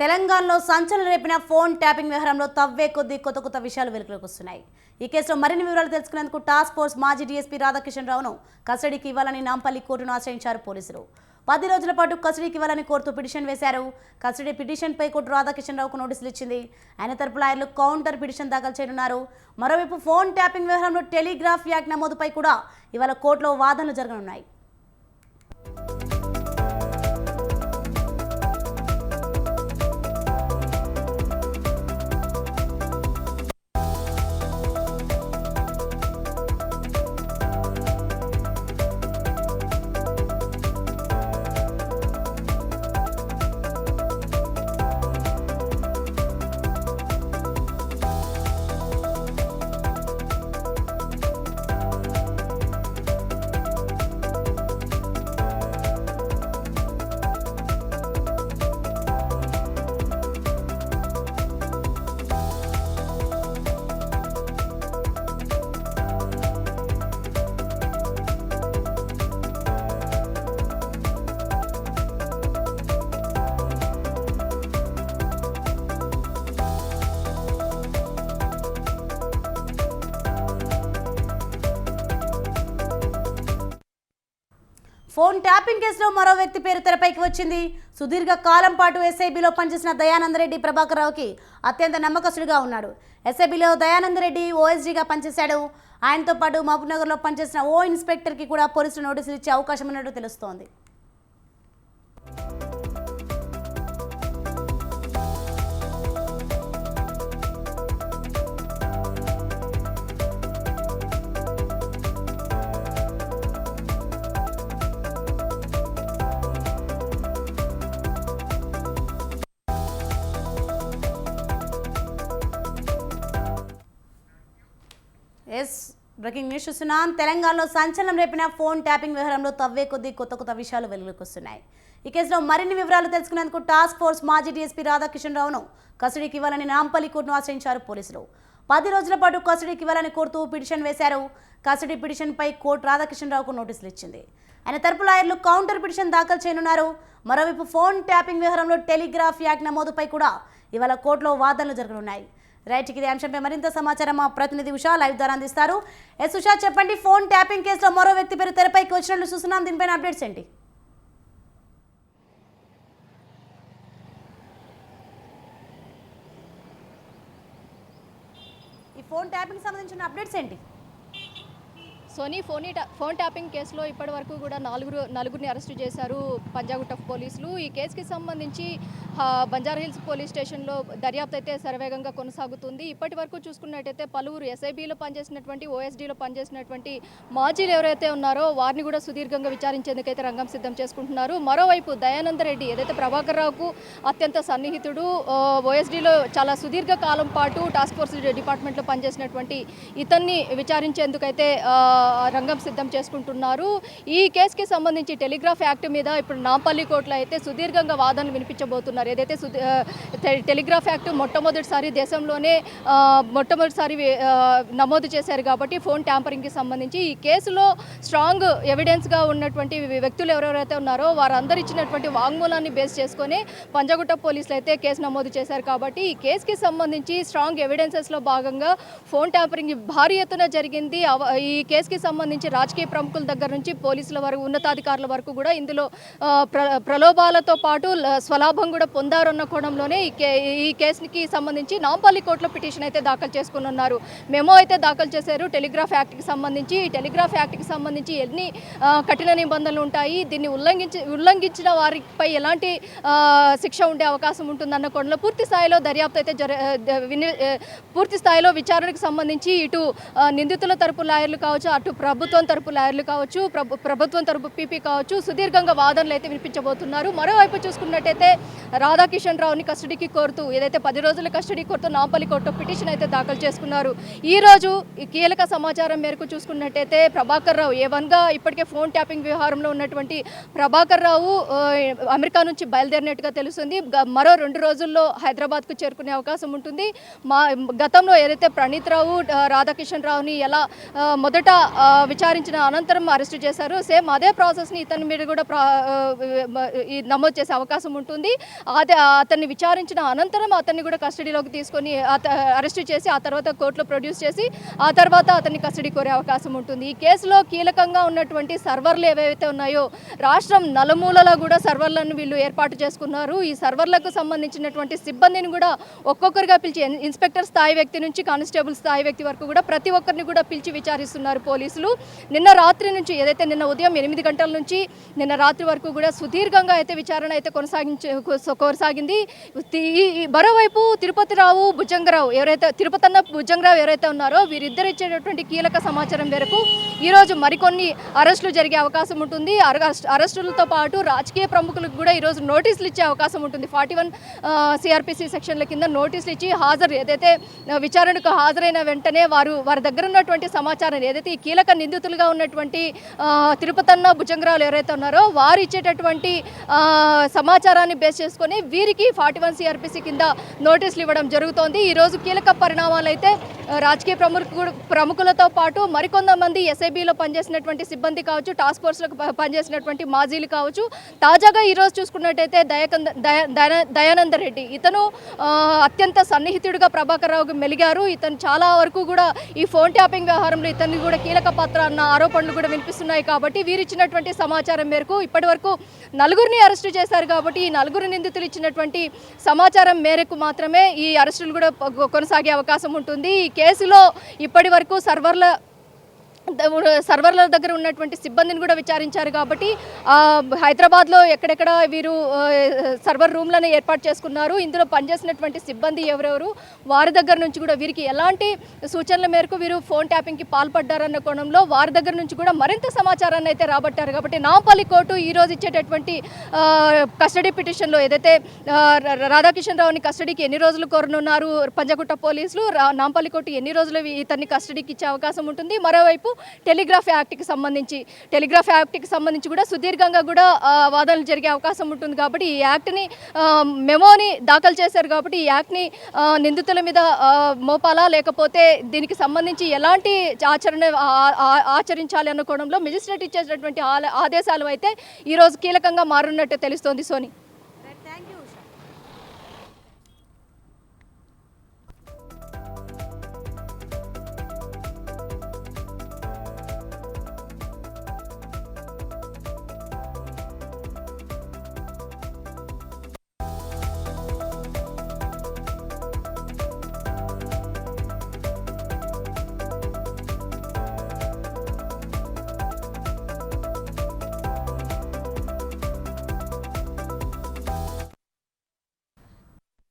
తెలంగాణలో సంచలనం రేపిన phone tapping వ్యవహారంలో తవ్వే కొద్దీ కొత్త కొత్త విషయాలు వెలుగులోకి వస్తున్నాయి. ఈ కేసులో మరిన్ని వివరాలు తెలుసుకునేందుకు టాస్క్ ఫోర్స్ మాజీ డీఎస్పీ రాధాకిషన్ రావును కస్టడీకి ఇవ్వాలని నాంపల్లి కోర్టును ఆశ్రయించారు పోలీసులు. పది రోజుల పాటు కస్టడీకి ఇవ్వాలని కోర్టు పిటిషన్ వేశారు. కస్టడీ పిటిషన్పై కోర్టు రాధాకిషన్ రావుకు నోటీసులు ఇచ్చింది. ఆయన తరపు లాయర్లు కౌంటర్ పిటిషన్ దాఖలు చేయనున్నారు. మరోవైపు ఫోన్ ట్యాపింగ్ వ్యవహారంలో టెలిగ్రాఫ్ యాక్ట్ నమోదుపై కూడా ఇవాళ కోర్టులో వాదనలు జరగనున్నాయి. ఫోన్ ట్యాపింగ్ కేసులో మరో వ్యక్తి పేరు తెరపైకి వచ్చింది. సుదీర్ఘ కాలం పాటు ఎస్ఐబిలో పనిచేసిన దయానందరెడ్డి ప్రభాకర్రావుకి అత్యంత నమ్మకస్తుడిగా ఉన్నాడు. ఎస్ఐబిలో దయానందరెడ్డి ఓఎస్డీగా పనిచేశాడు. ఆయనతో పాటు మహబూబ్నగర్లో పనిచేసిన ఓ ఇన్స్పెక్టర్కి కూడా పోలీసులు నోటీసులు ఇచ్చే అవకాశం ఉన్నట్టు తెలుస్తోంది. ఎస్ బ్రేకింగ్ న్యూస్ చూస్తున్నాం తెలంగాణలో సంచలనం రేపిన ఫోన్ ట్యాపింగ్ వ్యవహారంలో తవ్వే కొద్దీ కొత్త కొత్త విషయాలు వెలుగులోకి ఈ కేసులో మరిన్ని వివరాలు తెలుసుకునేందుకు టాస్క్ ఫోర్స్ మాజీ డీఎస్పీ రాధాకిషన్ రావును కస్టడీకి ఇవ్వాలని నాంపల్లి కోర్టును ఆశ్రయించారు పోలీసులు. పది రోజుల పాటు కస్టడీకి ఇవ్వాలని కోరుతూ పిటిషన్ వేశారు. కస్టడీ పిటిషన్పై కోర్టు రాధాకిషన్ రావుకు నోటీసులు ఇచ్చింది. ఆయన తరపు లాయర్లు కౌంటర్ పిటిషన్ దాఖలు చేయనున్నారు. మరోవైపు ఫోన్ ట్యాపింగ్ వ్యవహారంలో టెలిగ్రాఫ్ యాక్ట్ నమోదుపై కూడా ఇవాళ కోర్టులో వాదనలు జరగనున్నాయి. రైట్ ఇది అంశంపై మరింత సమాచారం మా ప్రతినిధి ఉషా లైవ్ ద్వారా అందిస్తారు. ఎస్ ఉషా చెప్పండి ఫోన్ ట్యాపింగ్ కేసులో మరో వ్యక్తి పేరు తెరపైకి వచ్చినట్లు చూస్తున్నాం. దీనిపైన అప్డేట్స్ ఏంటి? ఈ ఫోన్ ట్యాపింగ్ సంబంధించిన అప్డేట్స్ ఏంటి? సోనీ ఫోనీ ఫోన్ ట్యాపింగ్ కేసులో ఇప్పటి వరకు కూడా నలుగురు నలుగురిని అరెస్టు చేశారు పంజాగుట్ట పోలీసులు. ఈ కేసుకి సంబంధించి బంజారాహిల్స్ హిల్స్ పోలీస్ స్టేషన్లో దర్యాప్తు అయితే శరవేగంగా కొనసాగుతుంది. ఇప్పటి వరకు చూసుకున్నట్టయితే పలువురు ఎస్ఐబిలో పనిచేసినటువంటి ఓఎస్డీలో పనిచేసినటువంటి మాజీలు ఎవరైతే ఉన్నారో వారిని కూడా సుదీర్ఘంగా విచారించేందుకైతే రంగం సిద్ధం చేసుకుంటున్నారు. మరోవైపు దయానంద రెడ్డి ఏదైతే ప్రభాకర్ రావుకు అత్యంత సన్నిహితుడు ఓఎస్డీలో చాలా సుదీర్ఘ కాలం పాటు టాస్క్ ఫోర్స్ డిపార్ట్మెంట్లో పనిచేసినటువంటి ఇతన్ని విచారించేందుకైతే రంగం సిద్ధం చేసుకుంటున్నారు. ఈ కేసుకి సంబంధించి టెలిగ్రాఫ్ యాక్ట్ మీద ఇప్పుడు నాంపల్లి కోర్టులో అయితే సుదీర్ఘంగా వాదనలు వినిపించబోతున్నారు. ఏదైతే టెలిగ్రాఫ్ యాక్ట్ మొట్టమొదటిసారి దేశంలోనే మొట్టమొదటిసారి నమోదు చేశారు కాబట్టి ఫోన్ ట్యాంపరింగ్కి సంబంధించి ఈ కేసులో స్ట్రాంగ్ ఎవిడెన్స్గా ఉన్నటువంటి వ్యక్తులు ఎవరెవరైతే ఉన్నారో వారందరూ ఇచ్చినటువంటి వాంగ్మూలాన్ని బేస్ చేసుకొని పంజగుట్ట పోలీసులు అయితే కేసు నమోదు చేశారు కాబట్టి ఈ కేసుకి సంబంధించి స్ట్రాంగ్ ఎవిడెన్సెస్లో భాగంగా ఫోన్ ట్యాంపరింగ్ భారీ ఎత్తున జరిగింది. ఈ కేసుకి సంబంధించి రాజకీయ ప్రముఖుల దగ్గర నుంచి పోలీసుల వరకు ఉన్నతాధికారుల వరకు కూడా ఇందులో ప్ర ప్రలోభాలతో పాటు స్వలాభం కూడా పొందారన్న కోణంలోనే ఈ కే ఈ కేసుకి సంబంధించి నాంపల్లి కోర్టులో పిటిషన్ అయితే దాఖలు చేసుకుని ఉన్నారు మెమో అయితే దాఖలు చేశారు. టెలిగ్రాఫ్ యాక్ట్కి సంబంధించి ఈ టెలిగ్రాఫ్ యాక్ట్కి సంబంధించి ఎన్ని కఠిన నిబంధనలు ఉంటాయి? దీన్ని ఉల్లంఘించి ఉల్లంఘించిన వారిపై ఎలాంటి శిక్ష ఉండే అవకాశం ఉంటుందన్న కోణంలో పూర్తి స్థాయిలో దర్యాప్తు అయితే జర ద- విని పూర్తి స్థాయిలో విచారణకు సంబంధించి ఇటు నిందితుల తరపు లాయర్లు కావచ్చు అటు ప్రభుత్వం తరపు లాయర్లు కావచ్చు ప్రభుత్వం తరపు పీపీ కావచ్చు సుదీర్ఘంగా వాదనలు అయితే వినిపించబోతున్నారు. మరోవైపు చూసుకున్నట్టయితే రాధాకిషన్ రావుని కస్టడీకి కోరుతూ ఏదైతే పది రోజుల కస్టడీ కోరుతూ నాంపల్లి కోర్టు పిటిషన్ అయితే దాఖలు చేసుకున్నారు. ఈ రోజు కీలక సమాచారం మేరకు చూసుకున్నట్టయితే ప్రభాకర్ రావు ఏ వన్గా ఇప్పటికే ఫోన్ ట్యాపింగ్ వ్యవహారంలో ఉన్నటువంటి ప్రభాకర్ రావు అమెరికా నుంచి బయలుదేరినట్టుగా తెలుస్తుంది. మరో రెండు రోజుల్లో హైదరాబాద్కు చేరుకునే అవకాశం ఉంటుంది. మా గతంలో ఏదైతే ప్రణీత్ రావు రాధాకిషన్ రావుని ఎలా మొదట విచారించిన అనంతరం అరెస్ట్ చేశారు సేమ్ అదే ప్రాసెస్ని ఇతని మీద కూడా ప్రా- నమోదు చేసే అవకాశం ఉంటుంది. అతన్ని విచారించిన అనంతరం అతన్ని కూడా కస్టడీలోకి తీసుకొని అత అరెస్ట్ చేసి ఆ తర్వాత కోర్టులో ప్రొడ్యూస్ చేసి ఆ తర్వాత అతన్ని కస్టడీ కోరే అవకాశం ఉంటుంది. ఈ కేసులో కీలకంగా ఉన్నటువంటి సర్వర్లు ఏవైతే ఉన్నాయో రాష్ట్రం నలుమూలలా కూడా సర్వర్లను వీళ్ళు ఏర్పాటు చేసుకున్నారు. ఈ సర్వర్లకు సంబంధించినటువంటి సిబ్బందిని కూడా ఒక్కొక్కరుగా పిలిచి ఇన్స్పెక్టర్ స్థాయి వ్యక్తి నుంచి కానిస్టేబుల్ స్థాయి వ్యక్తి వరకు కూడా ప్రతి ఒక్కరిని కూడా పిలిచి విచారిస్తున్నారు పోలీసులు. నిన్న రాత్రి నుంచి ఏదైతే నిన్న ఉదయం ఎనిమిది గంటల నుంచి నిన్న రాత్రి వరకు కూడా సుదీర్ఘంగా అయితే విచారణ అయితే కొనసాగించే కొనసాగింది మరోవైపు తిరుపతిరావు భుజంగరావు ఎవరైతే తిరుపతన్న భుజంగరావు ఎవరైతే ఉన్నారో వీరిద్దరు ఇచ్చేటటువంటి కీలక సమాచారం మేరకు ఈరోజు మరికొన్ని అరెస్టులు జరిగే అవకాశం ఉంటుంది. అరెస్టులతో పాటు రాజకీయ ప్రముఖులకు కూడా ఈరోజు నోటీసులు ఇచ్చే అవకాశం ఉంటుంది. ఫార్టీ వన్ సిఆర్పిసి సెక్షన్ల కింద నోటీసులు ఇచ్చి హాజరు ఏదైతే విచారణకు హాజరైన వెంటనే వారు వారి దగ్గర ఉన్నటువంటి సమాచారం ఏదైతే ఈ కీలక నిందితులుగా ఉన్నటువంటి తిరుపతన్న భుజంగరావులు ఎవరైతే ఉన్నారో వారు ఇచ్చేటటువంటి సమాచారాన్ని బేస్ చేసుకొని వీరికి ఫార్టీ వన్ సిఆర్పిసి కింద నోటీసులు ఇవ్వడం జరుగుతోంది. ఈరోజు కీలక పరిణామాలు అయితే రాజకీయ ప్రముఖులు ప్రముఖులతో పాటు మరికొంతమంది ఎస్ఐబిలో పనిచేసినటువంటి సిబ్బంది కావచ్చు టాస్క్ ఫోర్స్లకు పనిచేసినటువంటి మాజీలు కావచ్చు. తాజాగా ఈరోజు చూసుకున్నట్టయితే దయకంద దయ- దయానంద రెడ్డి. ఇతను అత్యంత సన్నిహితుడిగా ప్రభాకర్ రావుకు మెలిగారు. ఇతను చాలా వరకు కూడా ఈ ఫోన్ ట్యాపింగ్ వ్యవహారంలో ఇతన్ని కూడా కీలక పాత్ర అన్న ఆరోపణలు కూడా వినిపిస్తున్నాయి కాబట్టి వీరిచ్చినటువంటి సమాచారం మేరకు ఇప్పటి వరకు నలుగురిని అరెస్టు చేశారు కాబట్టి ఈ నలుగురు నిందితులు ఇచ్చినటువంటి సమాచారం మేరకు మాత్రమే ఈ అరెస్టులు కూడా కొనసాగే అవకాశం ఉంటుంది. ఈ కేసులో ఇప్పటి వరకు సర్వర్ల సర్వర్ల దగ్గర ఉన్నటువంటి సిబ్బందిని కూడా విచారించారు కాబట్టి హైదరాబాద్లో ఎక్కడెక్కడ వీరు సర్వర్ రూమ్లను ఏర్పాటు చేసుకున్నారు ఇందులో పనిచేసినటువంటి సిబ్బంది ఎవరెవరు వారి దగ్గర నుంచి కూడా వీరికి ఎలాంటి సూచనల మేరకు వీరు ఫోన్ ట్యాపింగ్కి పాల్పడ్డారన్న కోణంలో వారి దగ్గర నుంచి కూడా మరింత సమాచారాన్ని అయితే రాబట్టారు కాబట్టి నాంపల్లి కోర్టు ఈరోజు ఇచ్చేటటువంటి కస్టడీ పిటిషన్లో ఏదైతే రా- రాధాకిషన్ రావుని కస్టడీకి ఎన్ని రోజులు కోరనున్నారు పంజగుట్ట పోలీసులు రా- నాంపల్లి కోర్టు ఎన్ని రోజులు ఇతన్ని కస్టడీకి ఇచ్చే అవకాశం ఉంటుంది. మరోవైపు టెలిగ్రాఫ్ యాక్ట్కి సంబంధించి టెలిగ్రాఫ్ యాక్ట్కి సంబంధించి కూడా సుదీర్ఘంగా కూడా వాదనలు జరిగే అవకాశం ఉంటుంది కాబట్టి ఈ యాక్ట్ని మెమోని దాఖలు చేశారు కాబట్టి ఈ యాక్ట్ని నిందితుల మీద మోపాలా? లేకపోతే దీనికి సంబంధించి ఎలాంటి ఆచరణ ఆచరించాలి అన్న కోణంలో మెజిస్ట్రేట్ ఇచ్చేటటువంటి ఆ- ఆదేశాలు అయితే ఈరోజు కీలకంగా మారున్నట్టు తెలుస్తోంది సోని.